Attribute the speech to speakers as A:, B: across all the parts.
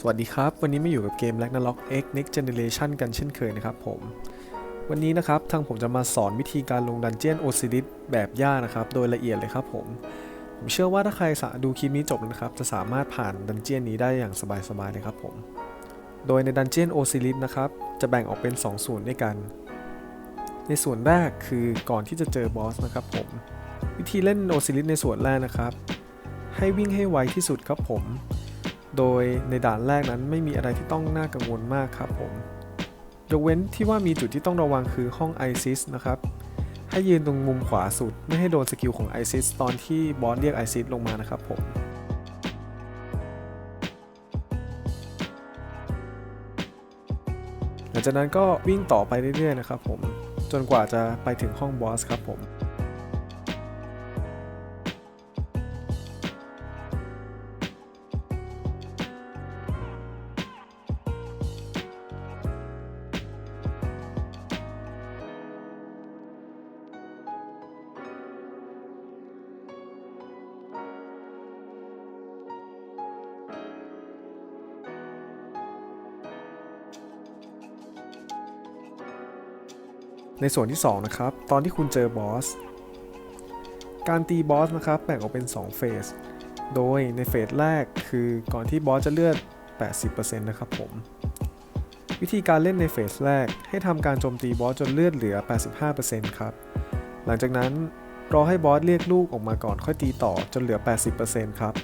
A: สวัสดีครับ วันนี้มาอยู่กับเกม Ragnarok X Next Generation กันเช่นเคยนะครับผม วันนี้นะครับทางผมจะมาสอนวิธีการลงดันเจียนโอซิลิสแบบย่านะครับ โดยละเอียดเลยครับผม ผมเชื่อว่าถ้าใครดูคลิปนี้จบนะครับ จะสามารถผ่านดันเจียนนี้ได้อย่างสบายๆเลยครับผม โดยในดันเจียนโอซิลิสนะครับ จะแบ่งออกเป็น 2 ส่วนด้วยกัน ในส่วนแรกคือก่อนที่จะเจอบอสนะครับผม วิธีเล่นโอซิลิสในส่วนแรกนะครับ ให้วิ่งให้ไวที่สุดครับผม โดยในด่านแรกนั้นไม่มีอะไรที่ต้องน่ากังวลมากครับผม ยกเว้นที่ว่ามีจุดที่ต้องระวังคือห้อง ISIS นะครับ ให้ยืนตรงมุมขวาสุด ไม่ให้โดนสกิลของ ISIS ตอนที่บอสเรียก ISIS ลงมานะครับผมหลังจากนั้นก็วิ่งต่อไปเรื่อยๆนะครับผม จนกว่าจะไปถึงห้องบอสครับผม ในส่วนที่ 2 นะครับ ตอนที่คุณเจอบอส การตีบอสนะครับแบ่งออกเป็น 2 เฟส โดยในเฟสแรกคือก่อนที่บอสจะเลือด 80%นะครับผม วิธีการเล่นในเฟสแรกให้ทำการโจมตีบอสจนเลือดเหลือ 85%ครับ หลังจากนั้นรอให้บอสเรียกลูกออกมาก่อนค่อยตีต่อจนเหลือ 80%ครับ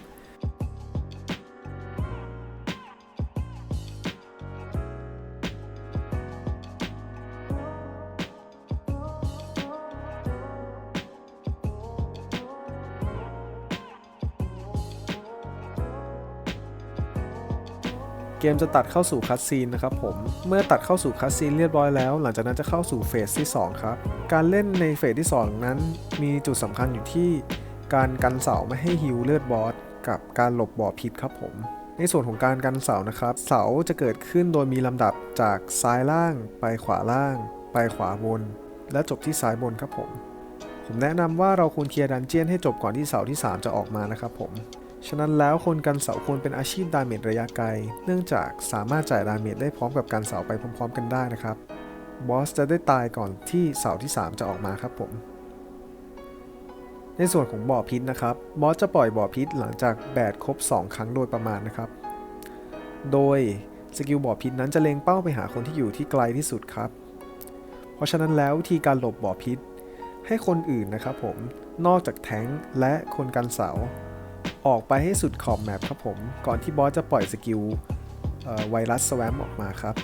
A: เกมจะตัดเข้าสู่คัสซีนนะครับผม เมื่อตัดเข้าสู่คัสซีนเรียบร้อยแล้ว หลังจากนั้นจะเข้าสู่เฟสที่ 2 ครับ การเล่นในเฟสที่ 2 นั้น มีจุดสำคัญอยู่ที่ การกันเสาไม่ให้ฮิวเลือดบอสกับการหลบบ่อพิษครับผม ในส่วนของการกันเสานะครับ เสาจะเกิดขึ้นโดยมีลำดับจากซ้ายล่างไปขวาล่าง ไปขวาบน และจบที่ซ้ายบนครับผม ผมแนะนำว่าเราควรเคลียร์ดันเจียนให้จบก่อนที่เสาที่ 3 จะออกมานะครับผม ฉะนั้นแล้วคนกันเสาควรเป็นอาชีพดาเมจระยะไกล เนื่องจากสามารถจ่ายดาเมจได้พร้อมกับการเสาไปพร้อมๆ กันได้นะครับ บอสจะได้ตายก่อนที่เสาที่ 3 จะออกมาครับผม ในส่วนของบ่อพิษนะครับ บอสจะปล่อยบ่อพิษหลังจากแบดครบ 2 ครั้งโดยประมาณนะครับ โดยสกิลบ่อพิษนั้นจะเล็งเป้าไปหาคนที่อยู่ที่ไกลที่สุดครับ เพราะฉะนั้นแล้ววิธีการหลบบ่อพิษ ให้คนอื่นนะครับผม นอกจากแทงและคนกันเสา ออกไปให้สุดขอบแมปครับผม ก่อนที่บอสจะปล่อยสกิลไวรัสสแวมออกมาครับ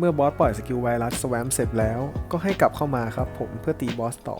A: เมื่อบอสปล่อยสกิลไวรัสสแวมเสร็จแล้วก็ให้กลับเข้ามาครับผมเพื่อตีบอสต่อ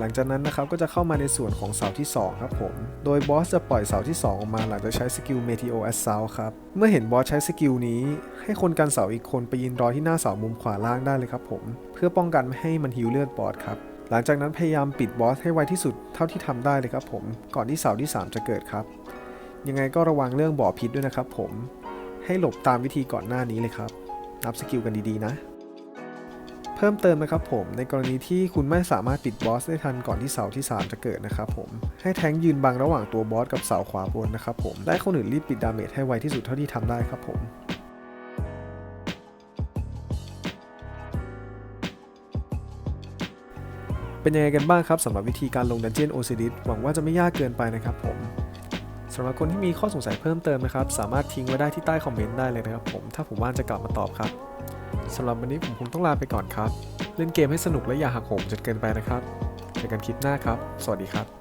A: หลังจากนั้นนะครับก็จะเข้ามาในส่วนของเสาที่ 2 ครับผม โดยบอสจะปล่อยเสาที่ 2 ออกมาหลังจากใช้สกิล Meteo Assault ครับ เมื่อเห็นบอสใช้สกิลนี้ ให้คนกันเสาอีกคนไปยืนรอที่หน้าเสามุมขวาล่างได้เลยครับผม เพื่อป้องกันไม่ให้มันฮิวเลือดบอสครับหลังจากนั้นพยายามปิดบอสให้ไวที่สุดเท่าที่ทำได้เลยครับผม ก่อนที่เสาที่ 3 จะเกิดครับ ยังไงก็ระวังเรื่องบ่อพิษด้วยนะครับผม ให้หลบตามวิธีก่อนหน้านี้เลยครับ นับสกิลกันดีๆนะ พิ่มเติมนะครับผมในกรณีที่คุณไม่สามารถปิดบอสได้ทันก่อนที่เสาที่ 3 จะเกิดนะครับผมให้แทงค์ยืนบังระหว่างตัวบอสกับเสาขวาบนนะครับผมได้คนอื่นรีบปิดดาเมจให้ไวที่สุดเท่าที่ทำได้ครับผมเป็นยังไงกันบ้างครับสำหรับวิธีการลงดันเจียนโอซิดิสหวังว่าจะไม่ยากเกินไปนะครับผมสำหรับคนที่มีข้อสงสัยเพิ่มเติมนะครับ สามารถทิ้งไว้ได้ที่ใต้คอมเมนต์ได้เลยนะครับผมถ้าผมว่างจะกลับมาตอบครับ สำหรับวันนี้ผมคงต้องลาไปก่อนครับ เล่นเกมให้สนุกและอย่าหักโหมจนเกินไปนะครับเจอกันคลิปหน้าครับ สวัสดีครับ